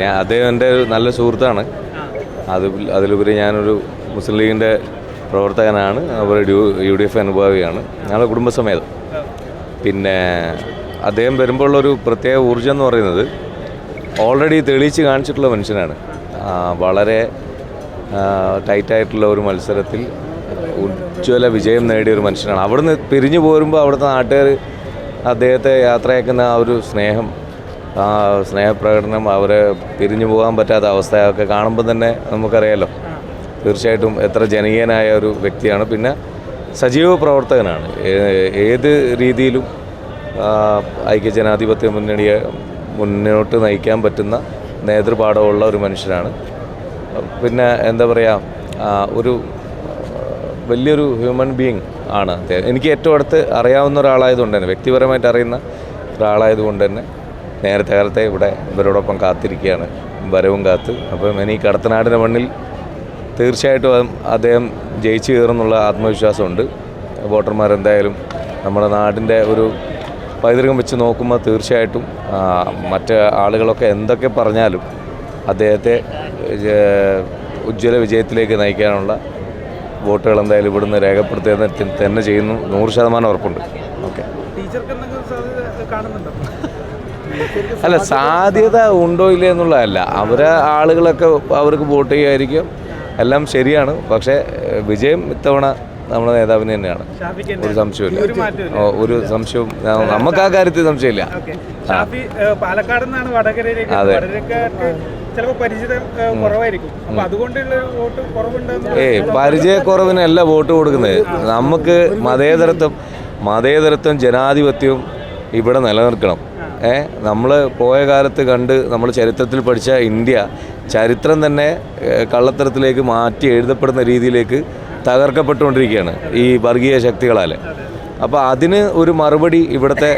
ഞാൻ അദ്ദേഹം എന്റെ ഒരു നല്ല സുഹൃത്താണ്. അത് അതിലുപരി ഞാനൊരു മുസ്ലിം ലീഗിന്റെ പ്രവർത്തകനാണ്. അവർ യു ഡി എഫ് അനുഭാവിയാണ്. ഞങ്ങളുടെ കുടുംബസമേതം. പിന്നെ അദ്ദേഹം വരുമ്പോഴുള്ളൊരു പ്രത്യേക ഊർജം എന്ന് പറയുന്നത് ഓൾറെഡി തെളിയിച്ച് കാണിച്ചിട്ടുള്ള മനുഷ്യനാണ്. വളരെ ടൈറ്റായിട്ടുള്ള ഒരു മത്സരത്തിൽ ഉജ്ജ്വല വിജയം നേടിയ ഒരു മനുഷ്യനാണ്. അവിടുന്ന് പിരിഞ്ഞു പോരുമ്പോൾ അവിടുത്തെ നാട്ടുകാർ അദ്ദേഹത്തെ യാത്രയാക്കുന്ന ആ ഒരു സ്നേഹം ആ സ്നേഹപ്രകടനം അവരെ പിരിഞ്ഞു പോകാൻ പറ്റാത്ത അവസ്ഥയൊക്കെ കാണുമ്പോൾ തന്നെ നമുക്കറിയാലോ. തീർച്ചയായിട്ടും എത്ര ജനകീയനായ ഒരു വ്യക്തിയാണ്. പിന്നെ സജീവ പ്രവർത്തകനാണ്. ഏത് രീതിയിലും ഐക്യ ഐക്യജനാധിപത്യ മുന്നണിയെ മുന്നോട്ട് നയിക്കാൻ പറ്റുന്ന നേതൃപാഠമുള്ള ഒരു മനുഷ്യനാണ്. പിന്നെ എന്താ പറയുക ഒരു വലിയൊരു ഹ്യൂമൻ ബീങ് ആണ് എനിക്ക് ഏറ്റവും അടുത്ത് അറിയാവുന്ന ഒരാളായതുകൊണ്ട് തന്നെ വ്യക്തിപരമായിട്ട് അറിയുന്ന ഒരാളായതുകൊണ്ട് തന്നെ നേരത്തെ കാലത്തെ ഇവിടെ ഇവരോടൊപ്പം കാത്തിരിക്കുകയാണ്. വരവും കാത്ത്. അപ്പം ഇനി കടത്തനാടിന്റെ മണ്ണിൽ തീർച്ചയായിട്ടും അദ്ദേഹം ജയിച്ചു കയറുന്നുള്ള ആത്മവിശ്വാസമുണ്ട്. വോട്ടർമാർ എന്തായാലും നമ്മുടെ നാടിന്റെ ഒരു പൈതൃകം വെച്ച് നോക്കുമ്പോൾ തീർച്ചയായിട്ടും മറ്റ് ആളുകളൊക്കെ എന്തൊക്കെ പറഞ്ഞാലും അദ്ദേഹത്തെ ഉജ്ജ്വല വിജയത്തിലേക്ക് നയിക്കാനുള്ള വോട്ടുകൾ എന്തായാലും ഇവിടുന്ന് രേഖപ്പെടുത്തുക തന്നെ ചെയ്യുന്നു. നൂറ് ശതമാനം ഉറപ്പുണ്ട്. ഓക്കെ. അല്ല സാധ്യത ഉണ്ടോ ഇല്ലേ എന്നുള്ളതല്ല. അവരെ ആളുകളൊക്കെ അവർക്ക് വോട്ട് ചെയ്യുമായിരിക്കും എല്ലാം ശരിയാണ്. പക്ഷേ വിജയം ഇത്തവണ നമ്മുടെ നേതാവിന് തന്നെയാണ്. ഒരു സംശയമില്ല ഒരു സംശയവും നമുക്ക് ആ കാര്യത്തിൽ സംശയമില്ല. പാലക്കാട് നിന്നാണ് വടകരയിലേക്ക് അതെ. ഏ പരിചയക്കുറവിനല്ല വോട്ട് കൊടുക്കുന്നത്. നമുക്ക് മതേതരത്വം മതേതരത്വം ജനാധിപത്യവും ഇവിടെ നിലനിർത്തണം. നമ്മൾ പോയ കാലത്ത് കണ്ട് നമ്മൾ ചരിത്രത്തിൽ പഠിച്ച ഇന്ത്യ ചരിത്രം തന്നെ കള്ളത്തരത്തിലേക്ക് മാറ്റി എഴുതപ്പെടുന്ന രീതിയിലേക്ക് തകർക്കപ്പെട്ടുകൊണ്ടിരിക്കുകയാണ് ഈ വർഗീയ ശക്തികളാൽ അപ്പോൾ അതിന് ഒരു മറുപടി ഇവിടുത്തെ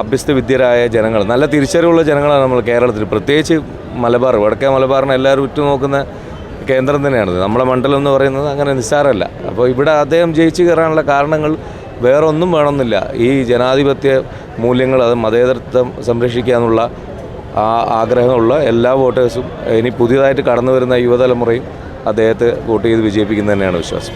അഭ്യസ്തവിദ്യരായ ജനങ്ങൾ നല്ല തിരിച്ചറിവുള്ള ജനങ്ങളാണ് നമ്മൾ കേരളത്തിൽ പ്രത്യേകിച്ച് മലബാർ വടക്കേ മലബാറിനെ എല്ലാവരും ഉറ്റുനോക്കുന്ന കേന്ദ്രം തന്നെയാണ് നമ്മുടെ മണ്ഡലം എന്ന് പറയുന്നത് അങ്ങനെ നിസ്സാരമല്ല. അപ്പോൾ ഇവിടെ അദ്ദേഹം ജയിച്ചു കയറാനുള്ള കാരണങ്ങൾ വേറൊന്നും വേണമെന്നില്ല. ഈ ജനാധിപത്യ മൂല്യങ്ങൾ അത് മതേതരത്വം സംരക്ഷിക്കാനുള്ള ആ ആഗ്രഹമുള്ള എല്ലാ വോട്ടേഴ്സും ഇനി പുതിയതായിട്ട് കടന്നു വരുന്ന യുവതലമുറയും അദ്ദേഹത്തെ വോട്ട് ചെയ്ത് വിജയിപ്പിക്കുന്നതന്നെയാണ് വിശ്വാസം.